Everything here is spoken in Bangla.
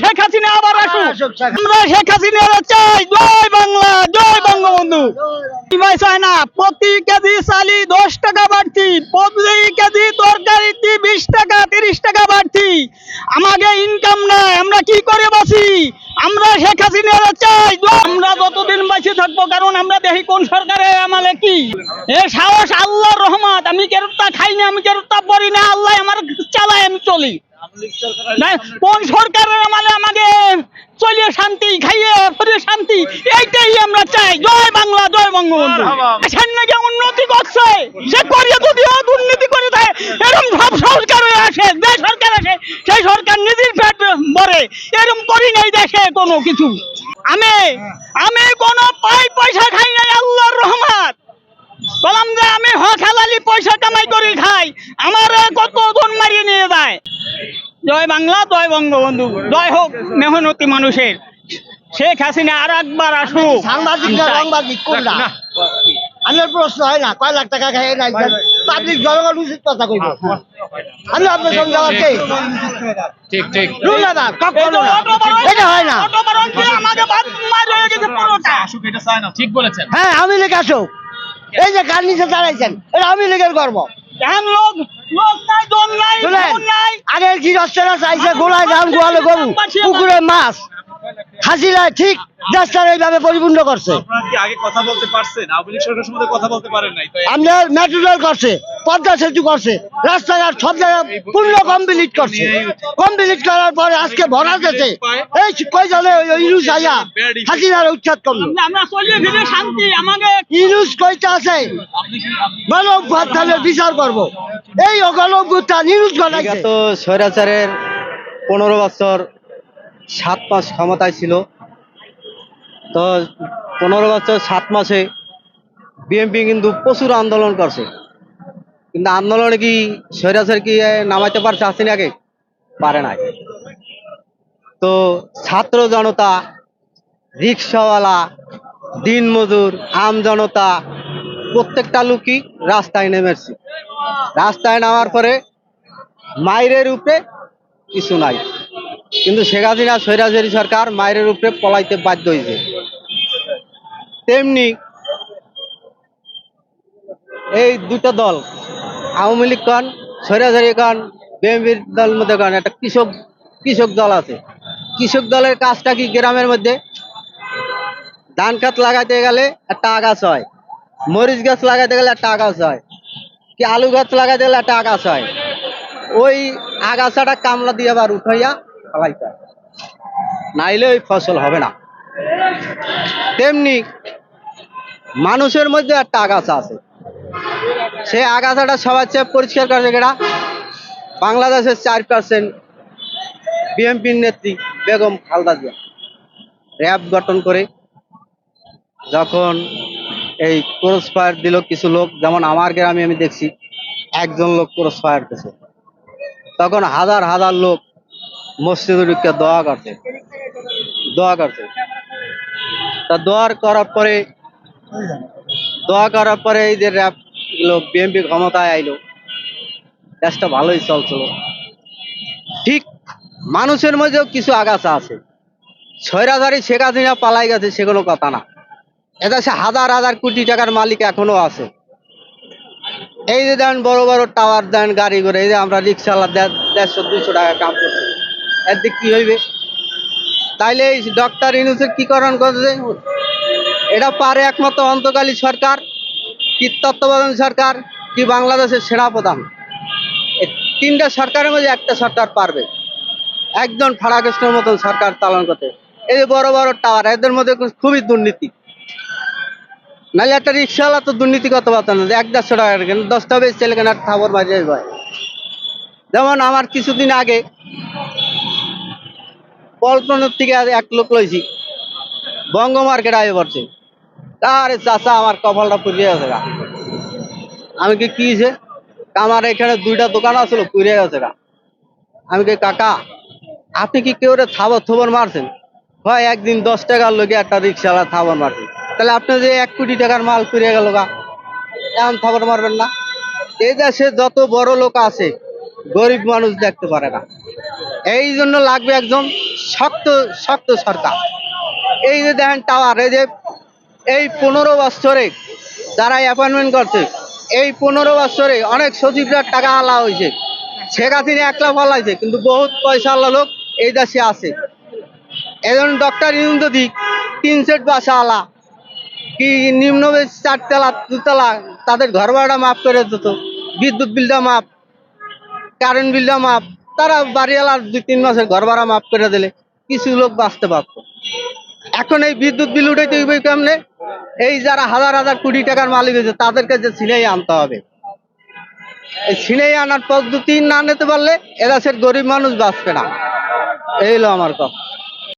শেখ হাসিনা আবার আসুক। আসুক শেখ হাসিনা। আমরা শেখ হাসিনা চাই। জয় বাংলা জয় বঙ্গবন্ধু। চায় না প্রতি কেজি চালি দশ টাকা বাড়তি। প্রতি কেজি তরকারিতে বিশ টাকা তিরিশ টাকা বাড়তি। আমাকে ইনকাম নাই আমরা কি করে বাঁচি? আমরা শেখ হাসিনা চাই। আমরা যতদিন বাঁচে থাকব কারণ আমরা দেখি কোন সরকারে আমালে কি। এ সাহস আল্লাহর রহমত। আমি কেরতা খাই না আমি কেরতা পড়ি না। আল্লাহ আমার চালায় আমি চলি। কোন সরকারের আমালে আমাকে চলিয়ে শান্তি খাইয়ে ফিরে শান্তি এইটাই আমরা চাই। জয় বাংলা জয় বঙ্গবন্ধু। নাকি উন্নতি করছে সে করিয়ে যদিও দুর্নীতি করে দেয় এরকম সব সরকার আসে যে সরকার আসে সেই সরকার নিজের পেট ভরে। এরকম করি নাই দেশে কোনো কিছু। আমি আমি কোনো পাই পয়সা খাই নাই আল্লাহর রহমত। বললাম যে আমি হক হালালি পয়সা কামাই করে খাই। আমার কত জন মারিয়ে নিয়ে যায়। জয় বাংলা জয় বঙ্গবন্ধু। জয় হোক মেহনতি মানুষের। শেখ হাসিনা আর একবার আসুক। সাংবাদিক না সাংবাদিক কোনটা আমার প্রশ্ন হয় না কয় লাখ টাকা খাই নাই পাবলিক জনগণ উচিত কথা কইব। আমি আপনার সঙ্গে যাওয়ার কে? ঠিক ঠিক। রুল না কখনো না। এটা হয় না। আমাকে বাদ মার হয়ে গেছে পুরোটা ঠিক বলেছেন। হ্যাঁ আমি লেগে আসো এই যে কার নিচে দাঁড়াইছেন এটা আমি লীগের গর্ব। আগের কি রস্তা চাইছে গোলায় ধান গোয়ালে গরু পুকুরে মাছ হাসিলায় ঠিক দেশটার এইভাবে পরিপূর্ণ করছে। আপনারা কি আগে কথা বলতে পারছেন? আওয়ামী লীগ সরকারের সম্বন্ধে কথা বলতে পারেন নাই। তো আপনার মেট্রো রেল করছে পদ্মা সেতু করছে রাস্তাঘাট সব জায়গায় পূর্ণ কমপ্লিট করছে। কমপ্লিট করার পরে আজকে ভরা যেতে এই কই জানে ইউনুস আইয়া হাসিনার উচ্ছেদ করল। ইউনুস কইতে আছে বিচার করব। এই গণঅভ্যুত্থান ইউনুস ঘটাইছে। বিগত স্বৈরাচারের পনেরো বছর সাত মাস ক্ষমতায় ছিল। তো পনেরো বছর, সাত মাসে বিএনপি কিন্তু প্রচুর আন্দোলন করছে। কিন্তু আন্দোলনে কি স্বৈরাচার কি নামাইতে পারছে হাসিনাকে পারে নাই। তো ছাত্র জনতা, রিক্সাওয়ালা দিনমজুর আম জনতা, প্রত্যেকটা লোকই রাস্তায় নেমেছে। রাস্তায় নামার পরে মায়ের উপরে কিছু নাই। কিন্তু শেখ হাসিনা স্বৈরাচারী সরকার মায়ের উপরে পলাইতে বাধ্য হয়েছে। তেমনি এই দুটো দল, আওয়ামী লীগ কন স্বৈরাচারী কন বিএনপির দল মধ্যে কন একটা কৃষক কৃষক দল আছে। কৃষক দলের কাজটা কি গ্রামের মধ্যে? ধান খাত লাগাইতে গেলে একটা আগাছ হয়, মরিচ গাছ লাগাইতে গেলে একটা আগাছ হয়, কি আলু গাছ লাগাইতে গেলে একটা আগাছ হয়। ওই আগাছাটা কামলা দিয়ে আবার উঠাইয়া ফেলাইতে হয়। নাইলে ওই ফসল হবে না। তেমনি মানুষের মধ্যে একটা আগাছা আছে। সেই আগাছাটা সবার চেয়ে পরিষ্কার করছে কেটা বাংলাদেশের চার পার্সেন্ট বিএনপির নেত্রী বেগম খালদা জিয়া। র্যাব গঠন করে যখন এই ক্রস ফায়ার দিল কিছু লোক, যেমন আমার গ্রামে আমি দেখছি, একজন লোক ক্রস ফায়ার দিছে। তখন হাজার হাজার লোক মসজিদে দোয়া করছে। দোয়া করছে। তা দোয়ার করার পরে দোয়া করার পরে এই যে র্যাবগুলো বিএনপি ক্ষমতায় আইলো। দেশটা ভালোই চলছিল। ঠিক মানুষের মধ্যেও কিছু আগাছা আছে। ছয়রাজারি শেখ হাসিনা পালাই গেছে, সে কোনো কথা না। এদেশে হাজার হাজার কোটি টাকার মালিক এখনও আছে। এই যে দেন বড় বড় টাওয়ার দেন, গাড়ি করে এই যে আমরা রিক্সাওয়ালা দেড়শো, দুইশো টাকা কাম করছি। এর দিক কি হইবে? তাইলে এই ডক্টর ইউনুসের কি করণ করছে? এটা পারে একমাত্র অন্তকালী সরকার কি তত্ত্বাবধান সরকার কি বাংলাদেশের সেরা প্রধান তিনটা সরকারের মধ্যে একটা সরকার পারবে। একজন ফাড়াকৃষ্ণের মতন সরকার চালন করতে। এই বড় বড় টাওয়ার, এদের মধ্যে খুবই দুর্নীতি। নাহলে একটা রিক্সাওয়ালা তো দুর্নীতি করতে পারতো না এক দেড়শো টাকা কেন দশটা বেশ ছেলে কেন একটা খাবার বাজিয়ে হয় যেমন আমার কিছুদিন আগে পল্টনের থেকে এক লোক লইছি, বঙ্গ মার্কেট আগে পড়ছে। আরে চাচা, আমার কপালটা পুড়িয়ে গেছে গা। আমি কি কি আমার এখানে দুইটা দোকান আছিল পুড়িয়ে গেছে গা। আমি কি, কাকা, আপনি কি কেউ থাবর থবর মারছেন? হয়, একদিন দশ টাকার লোকে একটা রিক্সাওয়ালা থাবর মারছেন তাহলে আপনি যে এক কোটি টাকার মাল পুড়িয়ে গেল গা, এমন থাবর মারবেন না। এই দেশে যত বড় লোক আছে, গরিব মানুষ দেখতে পারে না। এই জন্য লাগবে একজন শক্ত শক্ত সরকার। এই যে দেখেন টাওয়ার এই যে এই পনেরো বছরে যারা অ্যাপয়েন্টমেন্ট করছে, এই পনেরো বছরে অনেক সচিবরা টাকা আলা হয়েছে। শেখ হাসিনা একলা ফলাইছে কিন্তু বহুত পয়সা আলা লোক এই দেশে আছে। এখন ডক্টর ইন্দদি তিন সেট বাসা আলা, কি নিম্ন চারতলা, দুতলা, তাদের ঘর ভাড়া মাফ করে দিত, বিদ্যুৎ বিলটা মাফ কারেন্ট বিলটা মাফ, তারা বাড়িওয়ালার দুই তিন মাসের ঘর ভাড়া মাফ করে দিলে, কিছু লোক বাঁচতে পারত। এখন এই বিদ্যুৎ বিল উঠাইতে হইবে কেমনে? এই যারা হাজার হাজার কোটি টাকার মালিক হয়েছে, তাদেরকে যে ছিনাই আনতে হবে। এই ছিনাই আনার পদ্ধতি না নিতে পারলে এদেশের গরিব মানুষ বাঁচবে না। এই হলো আমার কথা।